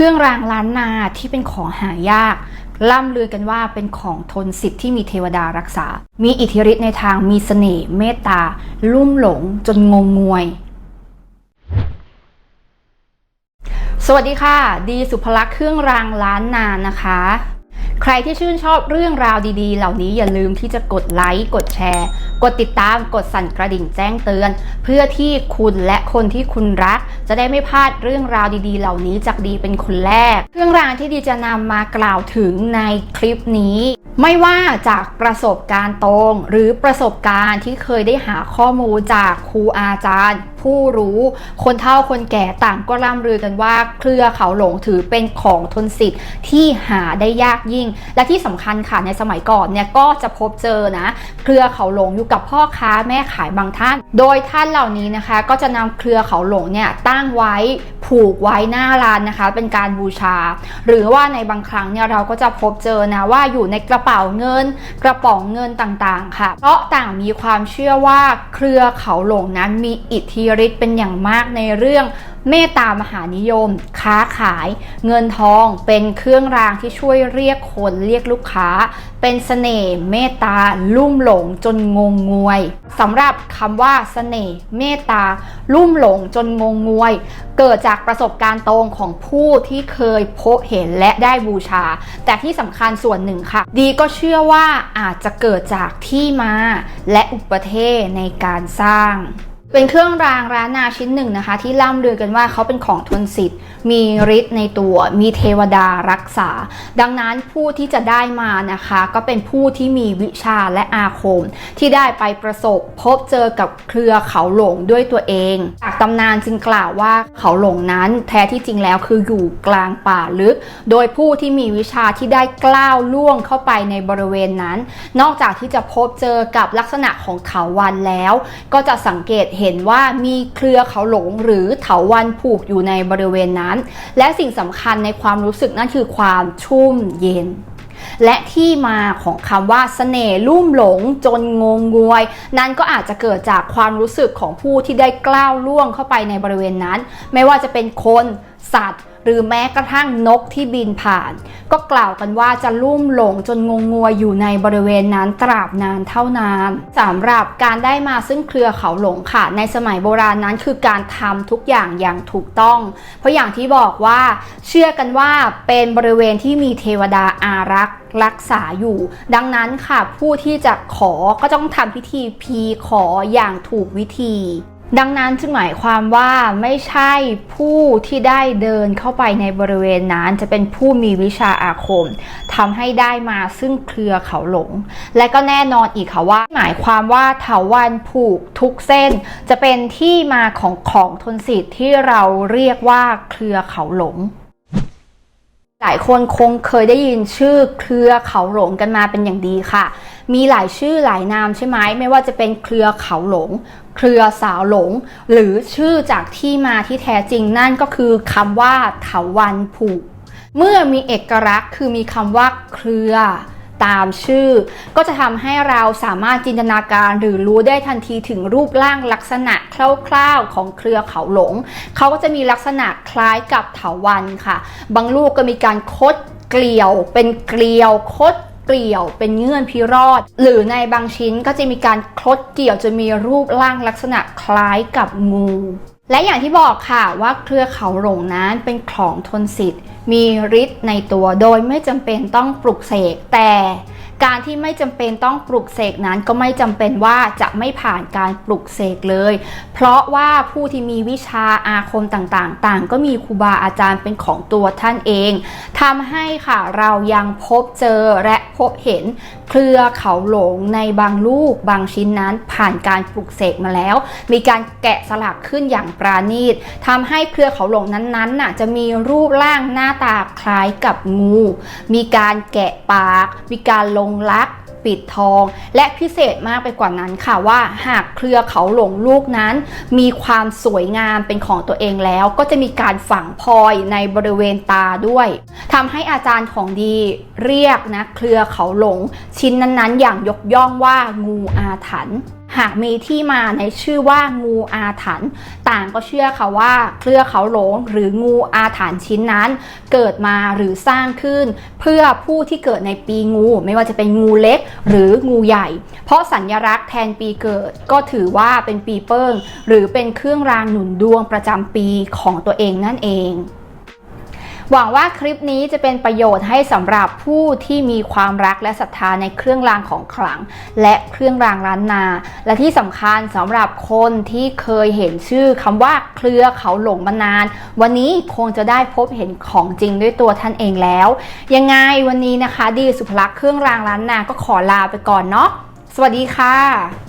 เครื่องรางล้านนาที่เป็นของหายาก ล่ำลือกันว่าเป็นของทนสิทธิ์ที่มีเทวดารักษา มีอิทธิฤทธิ์ในทางมีเสน่ห์เมตตา ลุ่มหลงจนงงงวย สวัสดีค่ะ ดีสุภลักษ์เครื่องรางล้านนานะคะ ใครที่ชื่นชอบเรื่องราวดีๆ เหล่านี้อย่าลืมที่จะกดไลค์ กดแชร์ กดติดตาม กดสั่นกระดิ่งแจ้งเตือน เพื่อที่คุณและคนที่คุณรัก จะได้ไม่พลาดเรื่องราวดีๆ เหล่านี้จากดีเป็นคนแรก เรื่องราวที่ดีจะนำมากล่าวถึงในคลิปนี้ ไม่ว่าจากประสบการณ์ตรง หรือประสบการณ์ที่เคยได้หาข้อมูลจากครูอาจารย์ ผู้รู้คนเฒ่าคนแก่ต่างก็ร่ำลือกันว่า เครือเขาหลงถือเป็นของทนสิทธิ์ที่หาได้ยากยิ่ง และที่สำคัญค่ะในสมัยก่อนเนี่ยก็จะพบเจอนะ เครือเขาหลงอยู่กับพ่อค้าแม่ขายบางท่าน โดยท่านเหล่านี้นะคะ ก็จะนำเครือเขาหลงเนี่ยตั้งไว้ ผูกไว้หน้าร้านนะคะ เป็นการบูชา หรือว่าในบางครั้งเนี่ยเราก็จะพบเจอนะว่าอยู่ในกระเป๋าเงิน กระป๋องเงินต่างๆ ค่ะ เพราะต่างมีความเชื่อว่าเครือเขาหลงนั้นมีอิทธิฤทธิ์เป็นอย่างมากในเรื่องเมตตามหานิยม ค้าขาย เงินทองเป็นเครื่องรางที่ช่วยเรียกคนเรียกลูกค้า เป็นเสน่ห์เมตตาลุ่มหลงจนงงงวยสำหรับคำว่าเสน่ห์เมตตาลุ่มหลงจนงงงวย เกิดจากประสบการณ์ตรงของผู้ที่เคยพบเห็นและได้บูชา แต่ที่สำคัญส่วนหนึ่งค่ะ ดีก็เชื่อว่าอาจจะเกิดจากที่มาและอุปเทศในการสร้าง เป็นเครื่องรางร้านนาชิ้นหนึ่งนะคะ ที่ล่ำลือกันว่าเขาเป็นของทนสิทธิ์ มีฤทธิ์ในตัว มีเทวดารักษา ดังนั้นผู้ที่จะได้มานะคะ ก็เป็นผู้ที่มีวิชาและอาคม ที่ได้ไปประสบพบเจอกับเครือเขาหลงด้วยตัวเอง จากตำนานจึงกล่าวว่าเขาหลงนั้นแท้ที่จริงแล้วคืออยู่กลางป่าลึก โดยผู้ที่มีวิชาที่ได้กล้าวล่วงเข้าไปในบริเวณนั้น นอกจากที่จะพบเจอกับลักษณะของเถาวันแล้ว ก็จะสังเกตเห็นว่ามีเครือเขาหลงหรือเถาวันผูกอยู่ในบริเวณนั้น และสิ่งสำคัญในความรู้สึกนั่นคือความชุ่มเย็นและที่มาของคำว่าเสน่ห์ลุ่มหลงจนงงงวย นั้นก็อาจจะเกิดจากความรู้สึกของผู้ที่ได้กล้าวล่วงเข้าไปในบริเวณนั้น ไม่ว่าจะเป็นคน สัตว์ หรือแม้กระทั่งนกที่บินผ่าน ก็กล่าวกันว่าจะลุ่มหลงจนงงงวยอยู่ในบริเวณนั้นตราบนานเท่านานสำหรับการได้มาซึ่งเครือเขาหลงค่ะ ในสมัยโบราณนั้นคือการทำทุกอย่างอย่างถูกต้อง เพราะอย่างที่บอกว่าเชื่อกันว่าเป็นบริเวณที่มีเทวดาอารักษ์รักษาอยู่ ดังนั้นค่ะผู้ที่จะขอก็ต้องทำพิธีพีขออย่างถูกวิธี ดังนั้นจึงหมายความว่าไม่ใช่ผู้ที่ได้เดินเข้าไปในบริเวณนั้นจะเป็นผู้มีวิชาอาคมทำให้ได้มาซึ่งเครือเขาหลง และก็แน่นอนอีกค่ะว่า หมายความว่าเถาวันผูกทุกเส้น จะเป็นที่มาของของทนสิทธิ์ที่เราเรียกว่าเครือเขาหลง หลายคนคงเคยได้ยินชื่อเครือเขาหลงกันมาเป็นอย่างดีค่ะ มีหลายชื่อหลายนามใช่ไหมไม่ว่าจะเป็นเครือเขาหลง เครือสาวหลง หรือชื่อจากที่มาที่แท้จริงนั่นก็คือคำว่าเถาวันผูก เมื่อมีเอกลักษณ์คือมีคำว่าเครือ ตามชื่อ ก็จะทำให้เราสามารถจินตนาการหรือรู้ได้ทันทีถึงรูปร่างลักษณะคร่าวๆของเครือเขาหลง เขาก็จะมีลักษณะคล้ายกับเถาวันค่ะ บางลูกก็มีการคดเกลียว เป็นเกลียวคดเกลียวเป็นเงื่อนพิรอด หรือในบางชิ้นก็จะมีการคดเกลียวจะมีรูปร่างลักษณะคล้ายกับงู และอย่างที่บอกค่ะว่าเครือเขาหลงนั้นเป็นของทนสิทธิ์ มีฤทธิ์ในตัวโดยไม่จำเป็นต้องปลุกเสกแต่ การที่ไม่จำเป็นต้องปลุกเสกนั้นก็ไม่จำเป็นว่าจะไม่ผ่านการปลุกเสกเลย เพราะว่าผู้ที่มีวิชาอาคมต่างๆ ต่างก็มีครูบาอาจารย์เป็นของตัวท่านเองทำให้ค่ะเรายังพบเจอและพบเห็นเครือเขาหลงในบางลูกบางชิ้นนั้นผ่านการปลุกเสกมาแล้ว มีการแกะสลักขึ้นอย่างปราณีตทำให้เครือเขาหลงนั้นๆน่ะจะมีรูปร่างหน้าตาคล้ายกับงู มีการแกะปาก มีการลงลัก ปิดทอง และพิเศษมากไปกว่านั้นค่ะว่าหากเครือเขาหลงลูกนั้น มีความสวยงามเป็นของตัวเองแล้ว ก็จะมีการฝังพลอยในบริเวณตาด้วยทำให้อาจารย์ของดีเรียกนะเครือเขาหลง ชิ้นนั้นๆ อย่างยกย่องว่างูอาถรรพ์ หากมีที่มาในชื่อว่างูอาถรรพ์ต่างก็เชื่อค่ะว่าเครือเขาหลงหรืองูอาถรรพ์ชิ้นนั้น เกิดมาหรือสร้างขึ้น เพื่อผู้ที่เกิดในปีงู ไม่ว่าจะเป็นงูเล็กหรืองูใหญ่ เพราะสัญลักษณ์แทนปีเกิดก็ถือว่าเป็นปีเปิ้งหรือเป็นเครื่องรางหนุนดวงประจำปีของตัวเองนั่นเอง หวังว่าคลิปนี้จะเป็นประโยชน์ให้สำหรับผู้ที่มีความรักและศรัทธาในเครื่องรางของขลัง และเครื่องรางล้านนา และที่สำคัญสำหรับคนที่เคยเห็นชื่อคำว่าเครือเขาหลงมานาน วันนี้คงจะได้พบเห็นของจริงด้วยตัวท่านเองแล้ว ยังไงวันนี้นะคะ ดีสุภลักษณ์เครื่องรางล้านนาก็ขอลาไปก่อนเนาะสวัสดีค่ะ